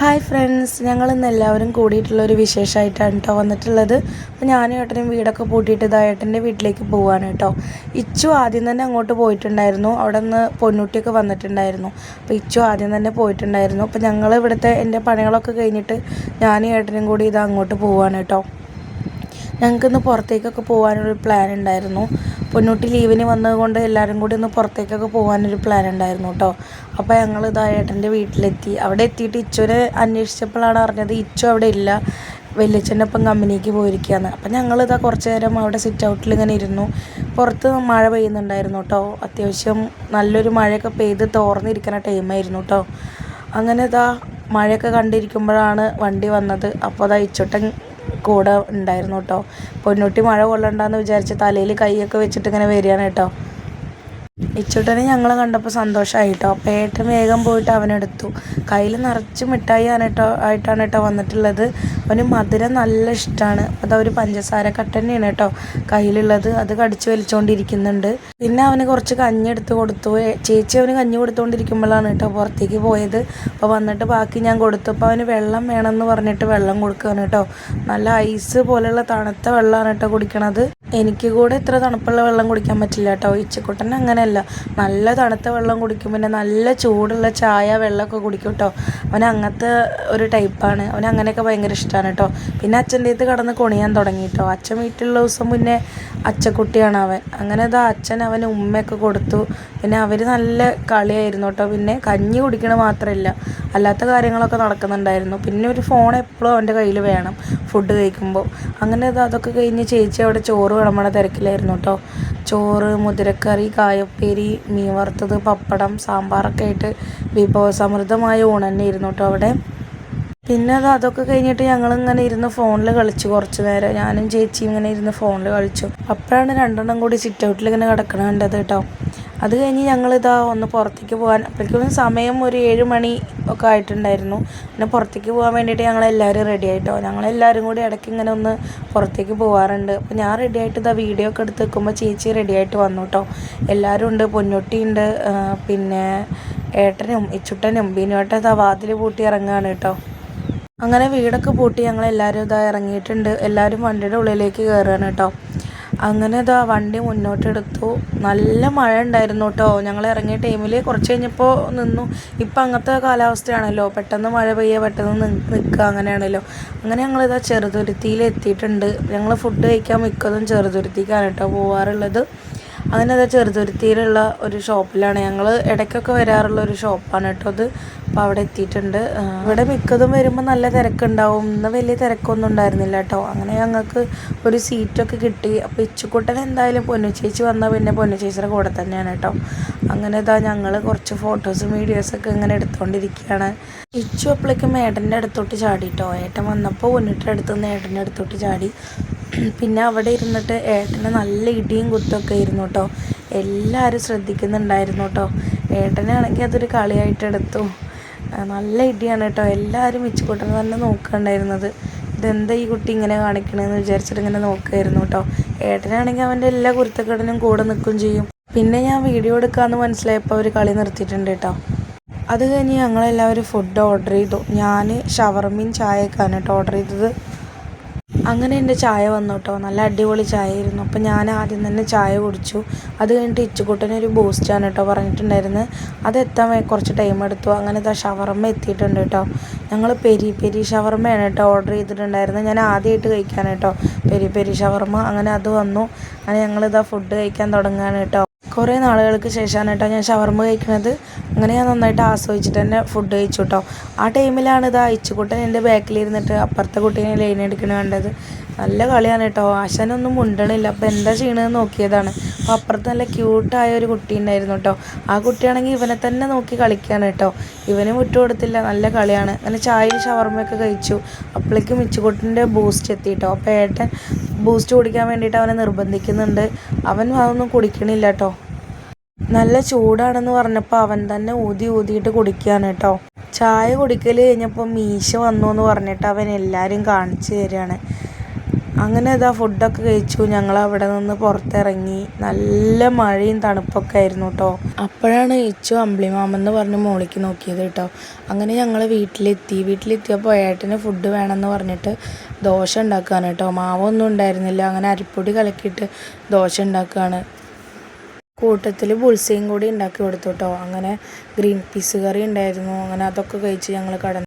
Hi friends ഞങ്ങൾ ഇന്ന് എല്ലാവരും കൂടിയിട്ടുള്ള ഒരു വിശേഷമായിട്ടാണ് കേട്ടോ വന്നിട്ടുള്ളത്. അപ്പോൾ ഞാനും ഏട്ടനും വീടൊക്കെ പൂട്ടിയിട്ട് ഇതായേട്ടന്റെ വീട്ടിലേക്ക് പോവാണ് കേട്ടോ. ഇച്ചു ആദ്യം തന്നെ അങ്ങോട്ട് പോയിട്ടുണ്ടായിരുന്നു. അവിടെ നിന്ന് പൊന്നുട്ടിയൊക്കെ വന്നിട്ടുണ്ടായിരുന്നു. അപ്പോൾ ഇച്ചു ആദ്യം തന്നെ പോയിട്ടുണ്ടായിരുന്നു. അപ്പോൾ ഞങ്ങൾ ഇവിടുത്തെ എന്റെ പണികളൊക്കെ കഴിഞ്ഞിട്ട് ഞാനും ഏട്ടനും കൂടി ഇത് അങ്ങോട്ട് പോവാണ് കേട്ടോ. ഞങ്ങൾക്കിന്ന് പുറത്തേക്കൊക്കെ പോകാനൊരു പ്ലാൻ ഉണ്ടായിരുന്നു. പൊന്നൂട്ടി ലീവിന് വന്നതുകൊണ്ട് എല്ലാവരും കൂടി ഒന്ന് പുറത്തേക്കൊക്കെ പോകാനൊരു പ്ലാൻ ഉണ്ടായിരുന്നു കേട്ടോ അപ്പോൾ ഞങ്ങൾ ഇതാ ഏട്ടന്റെ വീട്ടിലെത്തി. അവിടെ എത്തിയിട്ട് ഇച്ചുവിനെ അന്വേഷിച്ചപ്പോഴാണ് അറിഞ്ഞത് ഇച്ചോ അവിടെ ഇല്ല. വലിയച്ഛന്റെ ഒപ്പം കമ്പനിക്ക് പോയിരിക്കുകയാണ്. അപ്പം ഞങ്ങളിതാ കുറച്ച് നേരം അവിടെ സിറ്റ് ഔട്ടിൽ ഇങ്ങനെ ഇരുന്നു. പുറത്ത് മഴ പെയ്യുന്നുണ്ടായിരുന്നു കേട്ടോ അത്യാവശ്യം നല്ലൊരു മഴയൊക്കെ പെയ്ത് തോർന്നിരിക്കുന്ന ടൈമായിരുന്നു കേട്ടോ അങ്ങനെ ഇതാ മഴയൊക്കെ കണ്ടിരിക്കുമ്പോഴാണ് വണ്ടി വന്നത്. അപ്പോൾ അതാ ഇച്ചോട്ടൻ കൂടെ ഉണ്ടായിരുന്നു കേട്ടോ. പൊന്നൂട്ടി മഴ കൊള്ളണ്ടെന്ന് വിചാരിച്ച് തലയിൽ കൈയൊക്കെ വെച്ചിട്ട് ഇങ്ങനെ വരികയാണ് കേട്ടോ. ഇച്ചൂട്ടനെ ഞങ്ങൾ കണ്ടപ്പോൾ സന്തോഷമായി കേട്ടോ അപ്പോൾ ഏട്ടൻ വേഗം പോയിട്ട് അവനെടുത്തു. കയ്യിൽ നിറച്ച് മിഠായി ആണ് കേട്ടോ ആയിട്ടാണ് കേട്ടോ വന്നിട്ടുള്ളത്. അവന് മധുരം നല്ല ഇഷ്ടമാണ് ഒരു പഞ്ചസാര കട്ടന്നെയാണ് കേട്ടോ കയ്യിലുള്ളത്. അത് കടിച്ചു വലിച്ചുകൊണ്ടിരിക്കുന്നുണ്ട് പിന്നെ അവന് കുറച്ച് കഞ്ഞി എടുത്ത് കൊടുത്തു. ചേച്ചി അവന് കഞ്ഞി കൊടുത്തുകൊണ്ടിരിക്കുമ്പോഴാണ് കേട്ടോ പുറത്തേക്ക് പോയത്. അപ്പോൾ വന്നിട്ട് ബാക്കി ഞാൻ കൊടുത്തു. അപ്പോൾ അവന് വെള്ളം വേണമെന്ന് പറഞ്ഞിട്ട് വെള്ളം കൊടുക്കുകയാണ് കേട്ടോ നല്ല ഐസ് പോലെയുള്ള തണുത്ത വെള്ളമാണ് കേട്ടോ കുടിക്കണത്. എനിക്ക് കൂടെ ഇത്ര തണുപ്പുള്ള വെള്ളം കുടിക്കാൻ പറ്റില്ല കേട്ടോ ഇച്ചക്കുട്ടൻ അങ്ങനെയല്ല. നല്ല തണുത്ത വെള്ളം കുടിക്കും. പിന്നെ നല്ല ചൂടുള്ള ചായ വെള്ളമൊക്കെ കുടിക്കും കേട്ടോ അവൻ അങ്ങനത്തെ ഒരു ടൈപ്പാണ് അവൻ അങ്ങനെയൊക്കെ ഭയങ്കര ഇഷ്ടമാണ് കേട്ടോ പിന്നെ അച്ഛന്റെ അടുത്ത് കടന്ന് കുണിയാൻ തുടങ്ങി കേട്ടോ അച്ഛൻ വീട്ടിലുള്ള ദിവസം മുന്നേ അച്ചക്കുട്ടിയാണ് അവൻ. അങ്ങനെ ഇതാ അച്ഛൻ അവന് ഉമ്മയൊക്കെ കൊടുത്തു. പിന്നെ അവർ നല്ല കളിയായിരുന്നു കേട്ടോ പിന്നെ കഞ്ഞി കുടിക്കണ മാത്രമല്ല അല്ലാത്ത കാര്യങ്ങളൊക്കെ നടക്കുന്നുണ്ടായിരുന്നു. പിന്നെ ഒരു ഫോൺ എപ്പോഴും അവന്റെ കയ്യിൽ വേണം. ഫുഡ് കഴിക്കുമ്പോൾ അങ്ങനെ അതൊക്കെ കഴിഞ്ഞ് ചേച്ചി അവിടെ ചോറ് വിളമ്പണ തിരക്കിലായിരുന്നു കേട്ടോ. ചോറ് മുതിരക്കറി കായപ്പേരി മീൻ വറുത്തത് പപ്പടം സാമ്പാറൊക്കെ ആയിട്ട് വിഭവസമൃദ്ധമായ ഊണ് ഇരുന്നു കേട്ടോ അവിടെ. പിന്നെ അത് അതൊക്കെ കഴിഞ്ഞിട്ട് ഞങ്ങൾ ഇങ്ങനെ ഇരുന്ന് ഫോണിൽ കളിച്ചു കുറച്ച് നേരം. ഞാനും ചേച്ചിയും ഇങ്ങനെ ഇരുന്ന് ഫോണിൽ കളിച്ചു. അപ്പോഴാണ് രണ്ടെണ്ണം കൂടി സിറ്റ് ഔട്ടിൽ ഇങ്ങനെ കിടക്കണ കണ്ടത് കേട്ടോ. അത് കഴിഞ്ഞ് ഞങ്ങളിതാ ഒന്ന് പുറത്തേക്ക് പോകാൻ അപ്പോഴേക്കും സമയം ഒരു ഏഴ് മണി ഒക്കെ ആയിട്ടുണ്ടായിരുന്നു. പിന്നെ പുറത്തേക്ക് പോകാൻ വേണ്ടിയിട്ട് ഞങ്ങളെല്ലാവരും റെഡി ആയിട്ടോ? ഞങ്ങളെല്ലാവരും കൂടി ഇടയ്ക്ക് ഇങ്ങനെ ഒന്ന് പുറത്തേക്ക് പോകാറുണ്ട്. അപ്പോൾ ഞാൻ റെഡി ആയിട്ട് ഇതാ വീഡിയോ ഒക്കെ എടുത്ത് വെക്കുമ്പോൾ ചേച്ചി റെഡി ആയിട്ട് വന്നു കേട്ടോ എല്ലാവരും ഉണ്ട് പൊന്നൊട്ടിയുണ്ട് പിന്നെ ഏട്ടനും ഇച്ചുട്ടനും ബിനുവേട്ടൻ ഇതാ വാതിൽ പൂട്ടി ഇറങ്ങുകയാണ് കേട്ടോ അങ്ങനെ വീടൊക്കെ പൂട്ടി ഞങ്ങളെല്ലാവരും ഇതാ ഇറങ്ങിയിട്ടുണ്ട്. എല്ലാവരും വണ്ടിയുടെ ഉള്ളിലേക്ക് കയറുകയാണ് കേട്ടോ അങ്ങനെ ഇതാ വണ്ടി മുന്നോട്ടെടുത്തു. നല്ല മഴ ഉണ്ടായിരുന്നു കേട്ടോ. ഞങ്ങൾ ഇറങ്ങിയ ടൈമിൽ കുറച്ച് കഴിഞ്ഞപ്പോൾ നിന്നു. ഇപ്പം അങ്ങനത്തെ കാലാവസ്ഥയാണല്ലോ. പെട്ടെന്ന് മഴ പെയ്യുക പെട്ടെന്ന് നിൽക്കുക അങ്ങനെയാണല്ലോ. അങ്ങനെ ഞങ്ങളിതാ ചെറുതുരുത്തിയിൽ എത്തിയിട്ടുണ്ട് ഞങ്ങൾ ഫുഡ് കഴിക്കാൻ മിക്കതും ചെറുതുരുത്തിക്കാണ് കേട്ടോ പോവാറുള്ളത്. അങ്ങനെ അത് ചെറുതുരുത്തിയിലുള്ള ഒരു ഷോപ്പിലാണ്. ഞങ്ങൾ ഇടയ്ക്കൊക്കെ വരാറുള്ള ഒരു ഷോപ്പാണ് കേട്ടോ അത്. അപ്പോൾ അവിടെ എത്തിയിട്ടുണ്ട്. ഇവിടെ മിക്കതും വരുമ്പോൾ നല്ല തിരക്കുണ്ടാവും. ഇന്ന് വലിയ തിരക്കൊന്നും ഉണ്ടായിരുന്നില്ല കേട്ടോ. അങ്ങനെ ഞങ്ങൾക്ക് ഒരു സീറ്റൊക്കെ കിട്ടി. അപ്പോൾ ഇച്ചുക്കുട്ടൻ എന്തായാലും പൊന്നു ചേച്ചി വന്നാൽ പിന്നെ പൊന്നു ചേച്ചിയുടെ കൂടെ തന്നെയാണ് കേട്ടോ. അങ്ങനെ ഇതാ ഞങ്ങൾ കുറച്ച് ഫോട്ടോസും വീഡിയോസൊക്കെ ഇങ്ങനെ എടുത്തുകൊണ്ടിരിക്കുകയാണ് ഇച്ചു അപ്പോഴേക്കും ഏട്ടന്റെ അടുത്തോട്ട് ചാടി കേട്ടോ. ഏട്ടൻ വന്നപ്പോൾ പൊന്നിട്ടടുത്ത് നിന്ന് ഏട്ടന്റെ അടുത്തോട്ട് ചാടി. പിന്നെ അവിടെ ഇരുന്നിട്ട് ഏട്ടന് നല്ല ഇടിയും കുത്തൊക്കെ ആയിരുന്നു കേട്ടോ. എല്ലാവരും ശ്രദ്ധിക്കുന്നുണ്ടായിരുന്നു കേട്ടോ. ഏട്ടനാണെങ്കിൽ അതൊരു കളിയായിട്ട് എടുത്തു. നല്ല ഇടിയാണ് കേട്ടോ. എല്ലാവരും മിച്ചുകൂട്ടൻ തന്നെ നോക്കണ്ടായിരുന്നത്. ഇതെന്താ ഈ കുട്ടി ഇങ്ങനെ കാണിക്കണമെന്ന് വിചാരിച്ചിട്ട് ഇങ്ങനെ നോക്കുമായിരുന്നു കേട്ടോ. ഏട്ടനാണെങ്കിൽ അവന്റെ എല്ലാ കുരുത്തക്കേടിനും കൂടെ നിൽക്കുകയും ചെയ്യും. പിന്നെ ഞാൻ വീഡിയോ എടുക്കാമെന്ന് മനസ്സിലായപ്പോൾ അവർ കളി നിർത്തിയിട്ടുണ്ട് കേട്ടോ. അത് കഴിഞ്ഞ് ഞങ്ങളെല്ലാവരും ഫുഡ് ഓർഡർ ചെയ്തു. ഞാൻ ഷവർമയും ചായക്കാണ് കേട്ടോ ഓർഡർ ചെയ്തത്. അങ്ങനെ എന്റെ ചായ വന്നു കേട്ടോ നല്ല അടിപൊളി ചായ ആയിരുന്നു അപ്പം ഞാൻ ആദ്യം തന്നെ ചായ കുടിച്ചു. അത് കഴിഞ്ഞിട്ട് ഇച്ചുകൂട്ടന് ഒരു ബൂസ്റ്റാണ് കേട്ടോ പറഞ്ഞിട്ടുണ്ടായിരുന്നത് അത് എത്താൻ കുറച്ച് ടൈം എടുത്തു. അങ്ങനെ ഇതാ ഷവർമ്മ എത്തിയിട്ടുണ്ട് കേട്ടോ ഞങ്ങൾ പെരി പെരി ഷവർമ്മയാണ് കേട്ടോ ഓർഡർ ചെയ്തിട്ടുണ്ടായിരുന്നത് ഞാൻ ആദ്യമായിട്ട് കഴിക്കാൻ കേട്ടോ പെരി പെരി ഷവർമ്മ. അങ്ങനെ അത് വന്നു. അങ്ങനെ ഞങ്ങളിതാ ഫുഡ് കഴിക്കാൻ തുടങ്ങുകയാണ് കേട്ടോ കുറേ നാളുകൾക്ക് ശേഷമാണ് കേട്ടോ ഞാൻ ഷവർമ്മ കഴിക്കുന്നത്. അങ്ങനെ ഞാൻ നന്നായിട്ട് ആസ്വദിച്ചിട്ട് തന്നെ ഫുഡ് കഴിച്ചു കേട്ടോ ആ ടൈമിലാണ് ഇത് അയച്ചുകൂട്ടൻ എന്റെ ബാക്കിലിരുന്നിട്ട് അപ്പുറത്തെ കുട്ടീനെ ലൈൻ എടുക്കണ കണ്ടത്. നല്ല കളിയാണ് കേട്ടോ. ആശാനൊന്നും മുണ്ടണില്ല. അപ്പോൾ എന്താ ചെയ്യണമെന്ന് നോക്കിയതാണ്. അപ്പോൾ അപ്പുറത്ത് നല്ല ക്യൂട്ടായ ഒരു കുട്ടി ഉണ്ടായിരുന്നു കേട്ടോ. ആ കുട്ടിയാണെങ്കിൽ ഇവനെ തന്നെ നോക്കി കളിക്കുകയാണ് കേട്ടോ. ഇവനും വിട്ടുകൊടുത്തില്ല നല്ല കളിയാണ്. അങ്ങനെ ചായയും ഷവർമ്മയൊക്കെ കഴിച്ചു. അപ്പോഴേക്കും മിച്ചുകുട്ടിന്റെ ബൂസ്റ്റ് എത്തി കേട്ടോ. അപ്പോൾ ഏട്ടൻ ബൂസ്റ്റ് കുടിക്കാൻ വേണ്ടിയിട്ട് അവനെ നിർബന്ധിക്കുന്നുണ്ട്. അവൻ അതൊന്നും കുടിക്കണില്ല കേട്ടോ. നല്ല ചൂടാണെന്ന് പറഞ്ഞപ്പോൾ അവൻ തന്നെ ഊതി ഊതിയിട്ട് കുടിക്കുകയാണ് കേട്ടോ. ചായ കുടിക്കൽ കഴിഞ്ഞപ്പോൾ മീശ വന്നു എന്ന് പറഞ്ഞിട്ട് അവൻ എല്ലാവരും കാണിച്ചു തരികയാണ് അങ്ങനെ ഇതാ ഫുഡൊക്കെ കഴിച്ചു. ഞങ്ങൾ അവിടെ നിന്ന് പുറത്തിറങ്ങി. നല്ല മഴയും തണുപ്പൊക്കെ ആയിരുന്നു കേട്ടോ. അപ്പോഴാണ് ഇച്ചു അമ്പിളിമാമെന്ന് പറഞ്ഞ് മോളിക്ക് നോക്കിയത് കേട്ടോ. അങ്ങനെ ഞങ്ങൾ വീട്ടിലെത്തി. വീട്ടിലെത്തിയപ്പോൾ ഏട്ടന് ഫുഡ് വേണമെന്ന് പറഞ്ഞിട്ട് ദോശ ഉണ്ടാക്കുകയാണ് കേട്ടോ. മാവൊന്നും ഉണ്ടായിരുന്നില്ല. അങ്ങനെ അരിപ്പൊടി കലക്കിയിട്ട് ദോശ ഉണ്ടാക്കുകയാണ്. കൂട്ടത്തിൽ ബുൾസയും കൂടി ഉണ്ടാക്കി കൊടുത്തു കേട്ടോ അങ്ങനെ ഗ്രീൻ പീസ് കറി ഉണ്ടായിരുന്നു. അങ്ങനെ അതൊക്കെ കഴിച്ച് ഞങ്ങൾ കടന്നു